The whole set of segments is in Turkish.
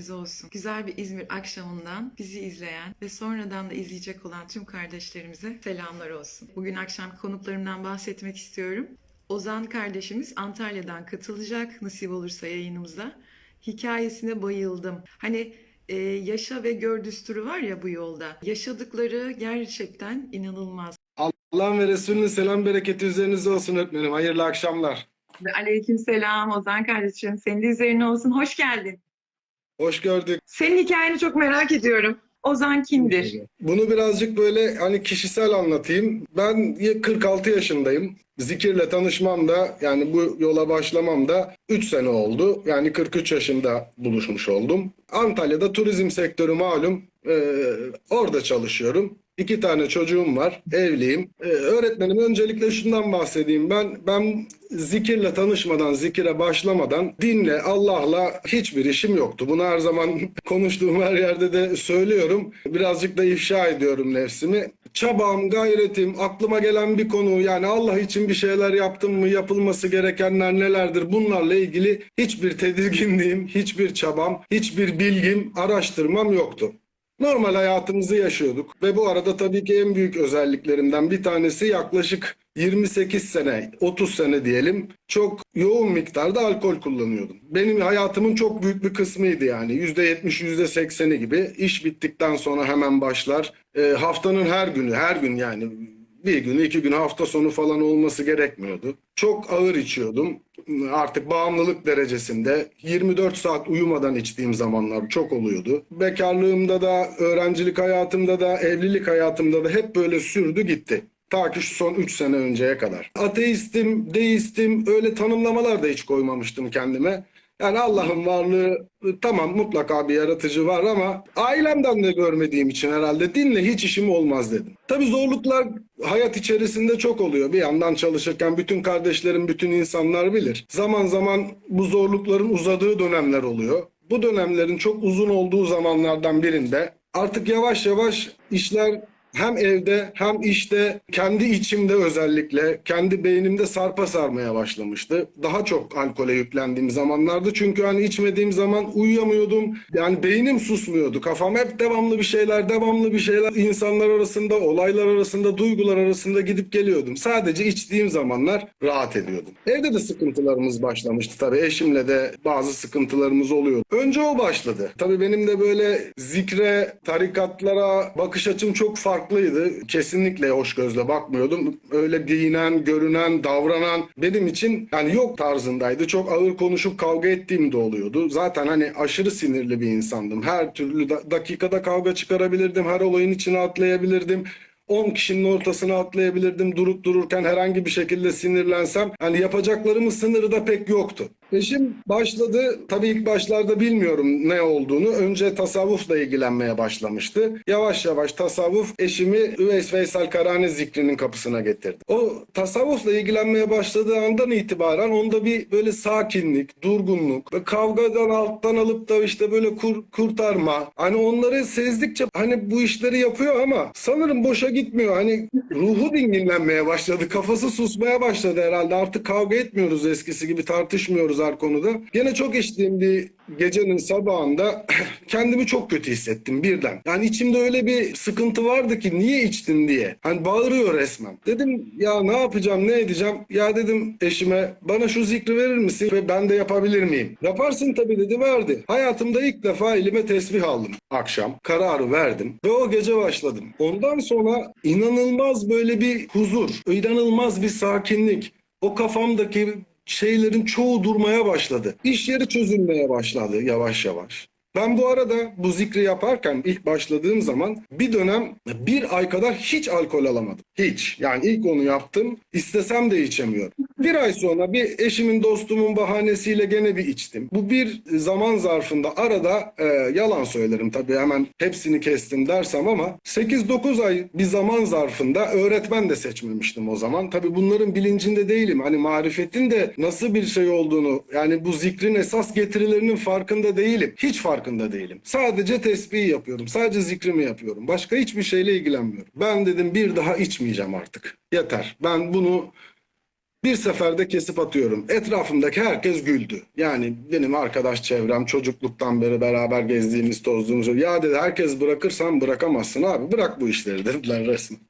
üzerinize olsun. Güzel bir İzmir akşamından bizi izleyen ve sonradan da izleyecek olan tüm kardeşlerimize selamlar olsun. Bugün akşam konuklarımdan bahsetmek istiyorum. Ozan kardeşimiz Antalya'dan katılacak nasip olursa yayınımıza. Hikayesine bayıldım. Hani e, yaşa ve gör düsturu var ya bu yolda. Yaşadıkları gerçekten inanılmaz. Allah'ın ve Resulünün selam bereketi üzerinize olsun öğretmenim. Hayırlı akşamlar. Ve aleyküm selam Ozan kardeşim. Senin de üzerine olsun. Hoş geldin. Hoş gördük. Senin hikayeni çok merak ediyorum. Ozan kimdir? Bunu birazcık böyle hani kişisel anlatayım. Ben 46 yaşındayım. Zikirle tanışmam da yani bu yola başlamam da 3 sene oldu. Yani 43 yaşında buluşmuş oldum. Antalya'da turizm sektörü malum. Ee, orada çalışıyorum. İki tane çocuğum var. Evliyim. Ee, öğretmenim öncelikle şundan bahsedeyim. Ben ben zikirle tanışmadan, zikire başlamadan dinle, Allah'la hiçbir işim yoktu. Bunu her zaman konuştuğum her yerde de söylüyorum. Birazcık da ifşa ediyorum nefsimi. Çabam, gayretim, aklıma gelen bir konu yani Allah için bir şeyler yaptım mı, yapılması gerekenler nelerdir bunlarla ilgili hiçbir tedirginliğim, hiçbir çabam, hiçbir bilgim, araştırmam yoktu. Normal hayatımızı yaşıyorduk ve bu arada tabii ki en büyük özelliklerimden bir tanesi yaklaşık 28 sene, 30 sene diyelim çok yoğun miktarda alkol kullanıyordum. Benim hayatımın çok büyük bir kısmıydı yani %70, %80'i gibi. İş bittikten sonra hemen başlar. E, haftanın her günü, her gün yani bir gün, iki gün, hafta sonu falan olması gerekmiyordu. Çok ağır içiyordum. Artık bağımlılık derecesinde 24 saat uyumadan içtiğim zamanlar çok oluyordu. Bekarlığımda da, öğrencilik hayatımda da, evlilik hayatımda da hep böyle sürdü gitti. Ta ki şu son 3 sene önceye kadar. Ateistim, deistim öyle tanımlamalar da hiç koymamıştım kendime. Yani Allah'ın varlığı tamam mutlaka bir yaratıcı var ama ailemden de görmediğim için herhalde dinle hiç işim olmaz dedim. Tabii zorluklar hayat içerisinde çok oluyor. Bir yandan çalışırken bütün kardeşlerim, bütün insanlar bilir. Zaman zaman bu zorlukların uzadığı dönemler oluyor. Bu dönemlerin çok uzun olduğu zamanlardan birinde artık yavaş yavaş işler hem evde hem işte kendi içimde özellikle kendi beynimde sarpa sarmaya başlamıştı. Daha çok alkole yüklendiğim zamanlardı. Çünkü hani içmediğim zaman uyuyamıyordum. Yani beynim susmuyordu. Kafam hep devamlı bir şeyler, devamlı bir şeyler. İnsanlar arasında, olaylar arasında, duygular arasında gidip geliyordum. Sadece içtiğim zamanlar rahat ediyordum. Evde de sıkıntılarımız başlamıştı tabii. Eşimle de bazı sıkıntılarımız oluyor. Önce o başladı. Tabii benim de böyle zikre, tarikatlara bakış açım çok farklıydı. Kesinlikle hoş gözle bakmıyordum. Öyle giyinen, görünen, davranan benim için yani yok tarzındaydı. Çok ağır konuşup kavga ettiğim de oluyordu. Zaten hani aşırı sinirli bir insandım. Her türlü da- dakikada kavga çıkarabilirdim. Her olayın içine atlayabilirdim. 10 kişinin ortasına atlayabilirdim durup dururken herhangi bir şekilde sinirlensem. Hani yapacaklarımın sınırı da pek yoktu. Eşim başladı. Tabii ilk başlarda bilmiyorum ne olduğunu. Önce tasavvufla ilgilenmeye başlamıştı. Yavaş yavaş tasavvuf eşimi Üveys Veysel Karani zikrinin kapısına getirdi. O tasavvufla ilgilenmeye başladığı andan itibaren onda bir böyle sakinlik, durgunluk ve kavgadan alttan alıp da işte böyle kur, kurtarma. Hani onları sezdikçe hani bu işleri yapıyor ama sanırım boşa gitmiyor. Hani ruhu dinginlenmeye başladı. Kafası susmaya başladı herhalde. Artık kavga etmiyoruz eskisi gibi tartışmıyoruz her konuda. Gene çok içtiğim bir gecenin sabahında kendimi çok kötü hissettim birden. Yani içimde öyle bir sıkıntı vardı ki niye içtin diye. Hani bağırıyor resmen. Dedim ya ne yapacağım ne edeceğim? Ya dedim eşime bana şu zikri verir misin ve ben de yapabilir miyim? Yaparsın tabii dedi verdi. Hayatımda ilk defa elime tesbih aldım akşam. Kararı verdim ve o gece başladım. Ondan sonra inanılmaz böyle bir huzur, inanılmaz bir sakinlik. O kafamdaki şeylerin çoğu durmaya başladı. İş yeri çözülmeye başladı yavaş yavaş. Ben bu arada bu zikri yaparken ilk başladığım zaman bir dönem bir ay kadar hiç alkol alamadım. Hiç. Yani ilk onu yaptım. İstesem de içemiyorum. Bir ay sonra bir eşimin dostumun bahanesiyle gene bir içtim. Bu bir zaman zarfında arada e, yalan söylerim tabii hemen hepsini kestim dersem ama 8-9 ay bir zaman zarfında öğretmen de seçmemiştim o zaman. Tabii bunların bilincinde değilim. Hani marifetin de nasıl bir şey olduğunu yani bu zikrin esas getirilerinin farkında değilim. Hiç farkında değilim. Sadece tesbih yapıyorum. Sadece zikrimi yapıyorum. Başka hiçbir şeyle ilgilenmiyorum. Ben dedim bir daha içmeyeceğim artık. Yeter. Ben bunu Bir seferde kesip atıyorum. Etrafımdaki herkes güldü. Yani benim arkadaş çevrem çocukluktan beri beraber gezdiğimiz tozduğumuz. Ya dedi herkes bırakırsan bırakamazsın abi bırak bu işleri dediler resmen.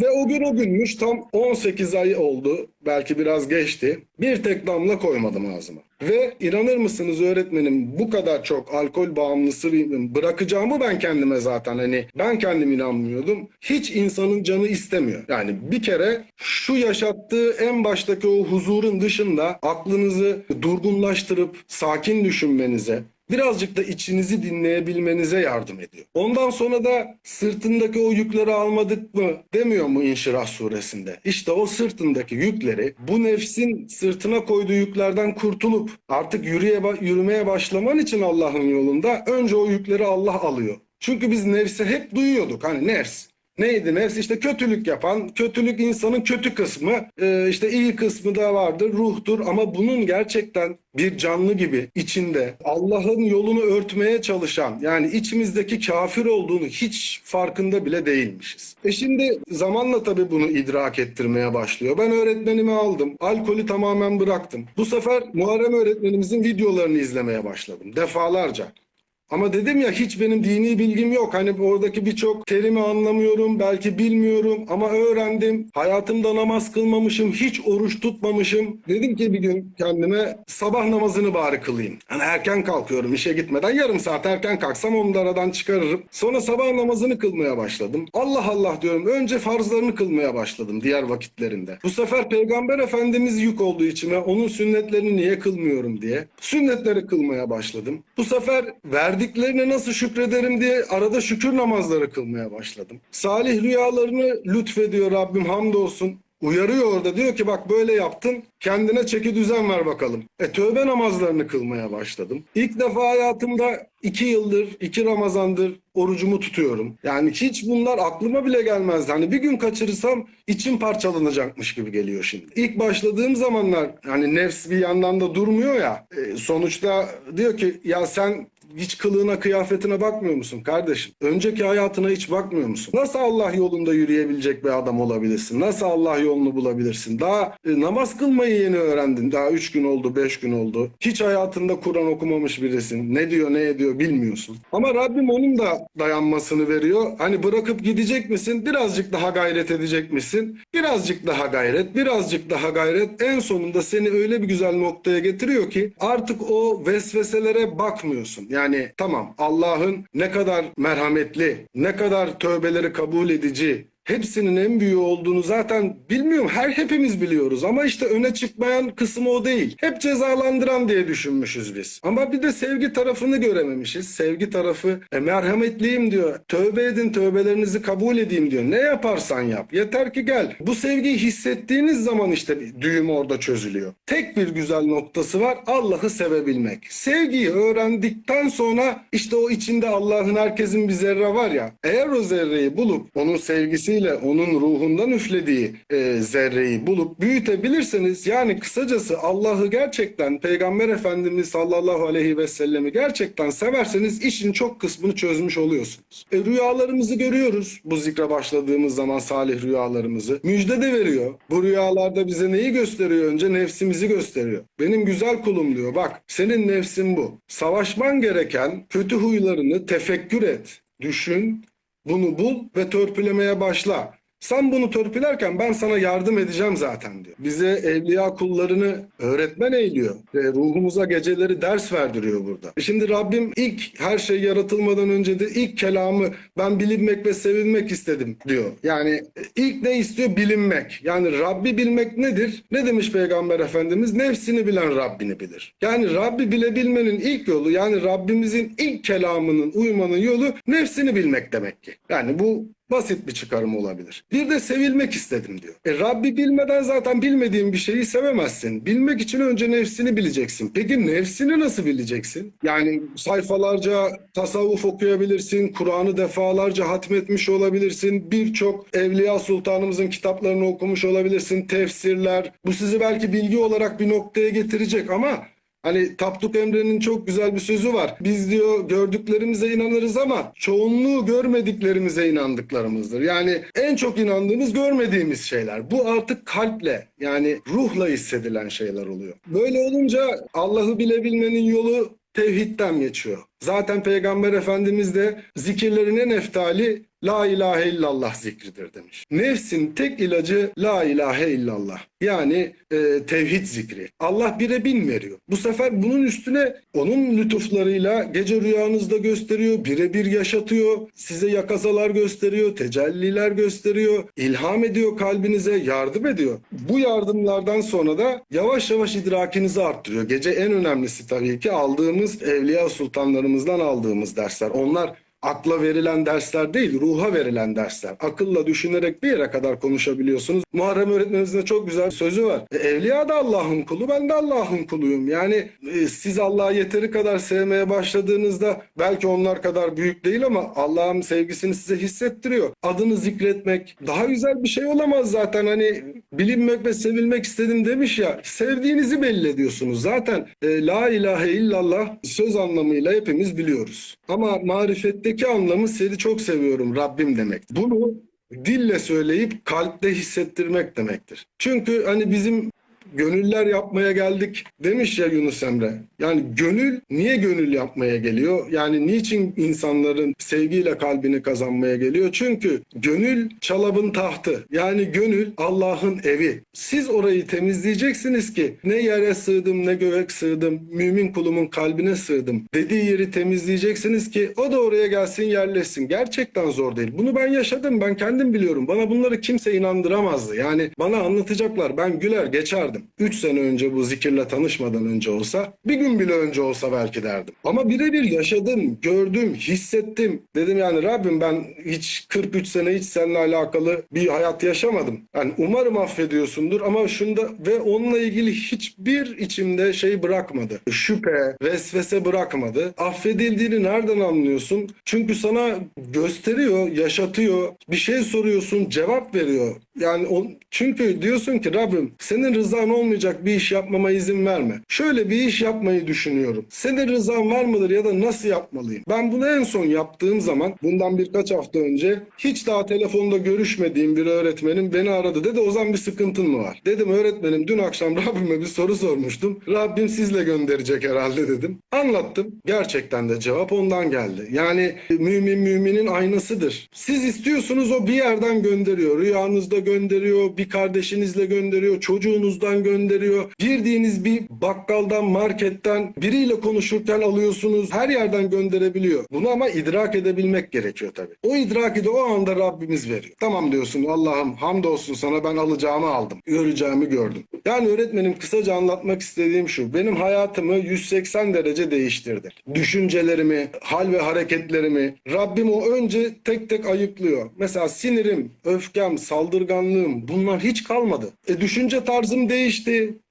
Ve o gün o günmüş tam 18 ay oldu. Belki biraz geçti. Bir tek damla koymadım ağzıma. Ve inanır mısınız öğretmenim bu kadar çok alkol bağımlısı bırakacağımı ben kendime zaten hani ben kendim inanmıyordum. Hiç insanın canı istemiyor. Yani bir kere şu yaşattığı en baştaki o huzurun dışında aklınızı durgunlaştırıp sakin düşünmenize, birazcık da içinizi dinleyebilmenize yardım ediyor. Ondan sonra da sırtındaki o yükleri almadık mı demiyor mu İnşirah suresinde? İşte o sırtındaki yükleri bu nefsin sırtına koyduğu yüklerden kurtulup artık yürüye, yürümeye başlaman için Allah'ın yolunda önce o yükleri Allah alıyor. Çünkü biz nefsi hep duyuyorduk hani nefs. Neydi nefs? İşte kötülük yapan, kötülük insanın kötü kısmı, e, işte iyi kısmı da vardır, ruhtur ama bunun gerçekten bir canlı gibi içinde Allah'ın yolunu örtmeye çalışan yani içimizdeki kafir olduğunu hiç farkında bile değilmişiz. E şimdi zamanla tabii bunu idrak ettirmeye başlıyor. Ben öğretmenimi aldım. Alkolü tamamen bıraktım. Bu sefer Muharrem öğretmenimizin videolarını izlemeye başladım. Defalarca. Ama dedim ya hiç benim dini bilgim yok. Hani oradaki birçok terimi anlamıyorum, belki bilmiyorum ama öğrendim. Hayatımda namaz kılmamışım, hiç oruç tutmamışım. Dedim ki bir gün kendime sabah namazını bari kılayım. Hani erken kalkıyorum işe gitmeden yarım saat erken kalksam onu da aradan çıkarırım. Sonra sabah namazını kılmaya başladım. Allah Allah diyorum. Önce farzlarını kılmaya başladım diğer vakitlerinde. Bu sefer Peygamber Efendimiz yük olduğu içime onun sünnetlerini niye kılmıyorum diye sünnetleri kılmaya başladım. Bu sefer verdiklerine nasıl şükrederim diye arada şükür namazları kılmaya başladım. Salih rüyalarını lütfediyor Rabbim hamdolsun. Uyarıyor orada diyor ki bak böyle yaptın kendine çeki düzen ver bakalım. E tövbe namazlarını kılmaya başladım. İlk defa hayatımda iki yıldır, iki Ramazandır orucumu tutuyorum. Yani hiç bunlar aklıma bile gelmezdi. Hani bir gün kaçırırsam içim parçalanacakmış gibi geliyor şimdi. İlk başladığım zamanlar hani nefs bir yandan da durmuyor ya. e, sonuçta diyor ki ya sen hiç kılığına kıyafetine bakmıyor musun kardeşim? Önceki hayatına hiç bakmıyor musun? Nasıl Allah yolunda yürüyebilecek bir adam olabilirsin? Nasıl Allah yolunu bulabilirsin? Daha e, namaz kılmayı yeni öğrendin. Daha üç gün oldu, beş gün oldu. Hiç hayatında Kur'an okumamış birisin. Ne diyor, ne ediyor bilmiyorsun. Ama Rabbim onun da dayanmasını veriyor. Hani bırakıp gidecek misin? Birazcık daha gayret edecek misin? Birazcık daha gayret, birazcık daha gayret. En sonunda seni öyle bir güzel noktaya getiriyor ki artık o vesveselere bakmıyorsun. Yani tamam Allah'ın ne kadar merhametli, ne kadar tövbeleri kabul edici, hepsinin en büyüğü olduğunu zaten bilmiyorum. Her hepimiz biliyoruz ama işte öne çıkmayan kısmı o değil. Hep cezalandıran diye düşünmüşüz biz. Ama bir de sevgi tarafını görememişiz. Sevgi tarafı e, merhametliyim diyor. Tövbe edin tövbelerinizi kabul edeyim diyor. Ne yaparsan yap. Yeter ki gel. Bu sevgiyi hissettiğiniz zaman işte düğüm orada çözülüyor. Tek bir güzel noktası var. Allah'ı sevebilmek. Sevgiyi öğrendikten sonra işte o içinde Allah'ın herkesin bir zerre var ya. Eğer o zerreyi bulup onun sevgisiyle onun ruhundan üflediği e, zerreyi bulup büyütebilirseniz yani kısacası Allah'ı gerçekten Peygamber Efendimiz sallallahu aleyhi ve sellemi gerçekten severseniz işin çok kısmını çözmüş oluyorsunuz. E, rüyalarımızı görüyoruz bu zikre başladığımız zaman salih rüyalarımızı. Müjde de veriyor. Bu rüyalarda bize neyi gösteriyor önce? Nefsimizi gösteriyor. Benim güzel kulum diyor bak senin nefsin bu. Savaşman gereken kötü huylarını tefekkür et, düşün, bunu bul ve törpülemeye başla. Sen bunu törpülerken ben sana yardım edeceğim zaten diyor. Bize evliya kullarını öğretmen eğiliyor. Ve ruhumuza geceleri ders verdiriyor burada. Şimdi Rabbim ilk her şey yaratılmadan önce de ilk kelamı ben bilinmek ve sevilmek istedim diyor. Yani ilk ne istiyor? Bilinmek. Yani Rabbi bilmek nedir? Ne demiş Peygamber Efendimiz? Nefsini bilen Rabbini bilir. Yani Rabbi bilebilmenin ilk yolu yani Rabbimizin ilk kelamının uymanın yolu nefsini bilmek demek ki. Yani bu Basit bir çıkarım olabilir. Bir de sevilmek istedim diyor. E Rabbi bilmeden zaten bilmediğin bir şeyi sevemezsin. Bilmek için önce nefsini bileceksin. Peki nefsini nasıl bileceksin? Yani sayfalarca tasavvuf okuyabilirsin, Kur'an'ı defalarca hatmetmiş olabilirsin, birçok Evliya Sultanımızın kitaplarını okumuş olabilirsin, tefsirler. Bu sizi belki bilgi olarak bir noktaya getirecek ama Hani Tapduk Emre'nin çok güzel bir sözü var. Biz diyor gördüklerimize inanırız ama çoğunluğu görmediklerimize inandıklarımızdır. Yani en çok inandığımız görmediğimiz şeyler. Bu artık kalple yani ruhla hissedilen şeyler oluyor. Böyle olunca Allah'ı bilebilmenin yolu tevhidden geçiyor. Zaten Peygamber Efendimiz de zikirlerin en eftali La ilahe illallah zikridir demiş. Nefsin tek ilacı La ilahe illallah. Yani e, tevhid zikri. Allah bire bin veriyor. Bu sefer bunun üstüne onun lütuflarıyla gece rüyanızda gösteriyor, birebir yaşatıyor, size yakazalar gösteriyor, tecelliler gösteriyor, ilham ediyor kalbinize, yardım ediyor. Bu yardımlardan sonra da yavaş yavaş idrakinizi arttırıyor. Gece en önemlisi tabii ki aldığımız evliya sultanlarımızdan aldığımız dersler. Onlar akla verilen dersler değil, ruha verilen dersler. Akılla düşünerek bir yere kadar konuşabiliyorsunuz. Muharrem öğretmenimizin de çok güzel sözü var. E, Evliya da Allah'ın kulu, ben de Allah'ın kuluyum. Yani e, siz Allah'ı yeteri kadar sevmeye başladığınızda belki onlar kadar büyük değil ama Allah'ın sevgisini size hissettiriyor. Adını zikretmek daha güzel bir şey olamaz zaten. Hani bilinmek ve sevilmek istedim demiş ya. Sevdiğinizi belli ediyorsunuz. Zaten e, la ilahe illallah söz anlamıyla hepimiz biliyoruz. Ama marifetteki anlamı seni çok seviyorum Rabbim demek. Bunu dille söyleyip kalpte hissettirmek demektir. Çünkü hani bizim gönüller yapmaya geldik demiş ya Yunus Emre. Yani gönül niye gönül yapmaya geliyor? Yani niçin insanların sevgiyle kalbini kazanmaya geliyor? Çünkü gönül çalabın tahtı. Yani gönül Allah'ın evi. Siz orayı temizleyeceksiniz ki ne yere sığdım ne göğe sığdım. Mümin kulumun kalbine sığdım. Dediği yeri temizleyeceksiniz ki o da oraya gelsin yerleşsin. Gerçekten zor değil. Bunu ben yaşadım. Ben kendim biliyorum. Bana bunları kimse inandıramazdı. Yani bana anlatacaklar. Ben güler geçerdim. 3 sene önce bu zikirle tanışmadan önce olsa bir gün bile önce olsa belki derdim. Ama birebir yaşadım, gördüm, hissettim. Dedim yani Rabbim ben hiç 43 sene hiç seninle alakalı bir hayat yaşamadım. Yani umarım affediyorsundur ama şunda ve onunla ilgili hiçbir içimde şey bırakmadı. Şüphe, vesvese bırakmadı. Affedildiğini nereden anlıyorsun? Çünkü sana gösteriyor, yaşatıyor. Bir şey soruyorsun, cevap veriyor. Yani o, çünkü diyorsun ki Rabbim senin rızan olmayacak bir iş yapmama izin verme. Şöyle bir iş yapmayı düşünüyorum. Senin rızan var mıdır ya da nasıl yapmalıyım? Ben bunu en son yaptığım zaman bundan birkaç hafta önce hiç daha telefonda görüşmediğim bir öğretmenim beni aradı. Dedi Ozan bir sıkıntın mı var? Dedim öğretmenim dün akşam Rabbime bir soru sormuştum. Rabbim sizle gönderecek herhalde dedim. Anlattım. Gerçekten de cevap ondan geldi. Yani mümin müminin aynasıdır. Siz istiyorsunuz o bir yerden gönderiyor. Rüyanızda gönderiyor, bir kardeşinizle gönderiyor, çocuğunuzdan gönderiyor. Girdiğiniz bir bakkaldan, marketten biriyle konuşurken alıyorsunuz. Her yerden gönderebiliyor. Bunu ama idrak edebilmek gerekiyor tabii. O idraki de o anda Rabbimiz veriyor. Tamam diyorsun Allah'ım hamdolsun sana ben alacağımı aldım. Göreceğimi gördüm. Yani öğretmenim kısaca anlatmak istediğim şu. Benim hayatımı 180 derece değiştirdi. Düşüncelerimi, hal ve hareketlerimi Rabbim o önce tek tek ayıklıyor. Mesela sinirim, öfkem, saldırganlığım bunlar hiç kalmadı. E düşünce tarzım değişti.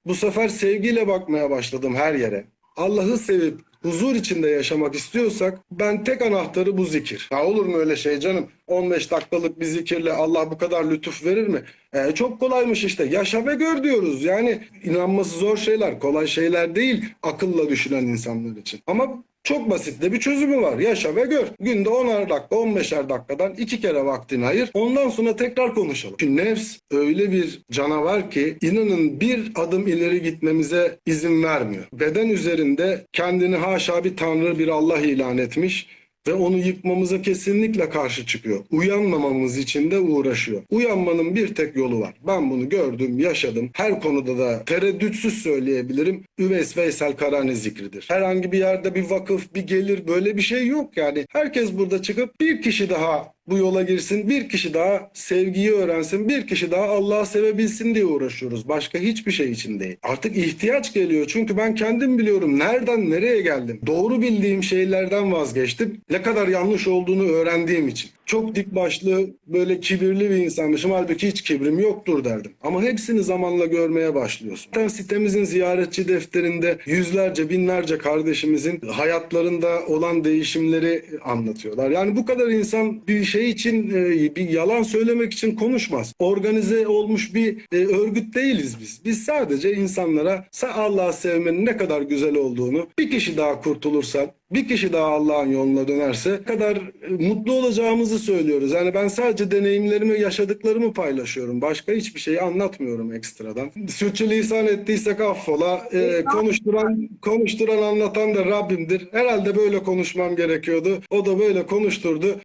Bu sefer sevgiyle bakmaya başladım her yere. Allah'ı sevip huzur içinde yaşamak istiyorsak ben tek anahtarı bu zikir. Ya olur mu öyle şey canım? 15 dakikalık bir zikirle Allah bu kadar lütuf verir mi? E, çok kolaymış işte. Yaşa ve gör diyoruz. Yani inanması zor şeyler, kolay şeyler değil akılla düşünen insanlar için. Ama çok basit de bir çözümü var. Yaşa ve gör. Günde 10'ar dakika, 15'er dakikadan iki kere vaktini ayır. Ondan sonra tekrar konuşalım. Çünkü nefs öyle bir canavar ki inanın bir adım ileri gitmemize izin vermiyor. Beden üzerinde kendini haşa bir tanrı bir Allah ilan etmiş ve onu yıkmamıza kesinlikle karşı çıkıyor. Uyanmamamız için de uğraşıyor. Uyanmanın bir tek yolu var. Ben bunu gördüm, yaşadım. Her konuda da tereddütsüz söyleyebilirim. Üveys Veysel Karani zikridir. Herhangi bir yerde bir vakıf, bir gelir böyle bir şey yok yani. Herkes burada çıkıp bir kişi daha bu yola girsin, bir kişi daha sevgiyi öğrensin, bir kişi daha Allah'ı sevebilsin diye uğraşıyoruz. Başka hiçbir şey için değil. Artık ihtiyaç geliyor çünkü ben kendim biliyorum nereden nereye geldim. Doğru bildiğim şeylerden vazgeçtim. Ne kadar yanlış olduğunu öğrendiğim için. Çok dik başlı böyle kibirli bir insanmışım. Halbuki hiç kibrim yoktur derdim. Ama hepsini zamanla görmeye başlıyorsun. Zaten sitemizin ziyaretçi defterinde yüzlerce binlerce kardeşimizin hayatlarında olan değişimleri anlatıyorlar. Yani bu kadar insan bir şey için e, bir yalan söylemek için konuşmaz. Organize olmuş bir e, örgüt değiliz biz. Biz sadece insanlara sa- Allah'ı sevmenin ne kadar güzel olduğunu bir kişi daha kurtulursa bir kişi daha Allah'ın yoluna dönerse ne kadar e, mutlu olacağımızı söylüyoruz. Yani ben sadece deneyimlerimi, yaşadıklarımı paylaşıyorum. Başka hiçbir şeyi anlatmıyorum ekstradan. Sürçülisan ettiysek affola. E, konuşturan, konuşturan, anlatan da Rabbimdir. Herhalde böyle konuşmam gerekiyordu. O da böyle konuşturdu.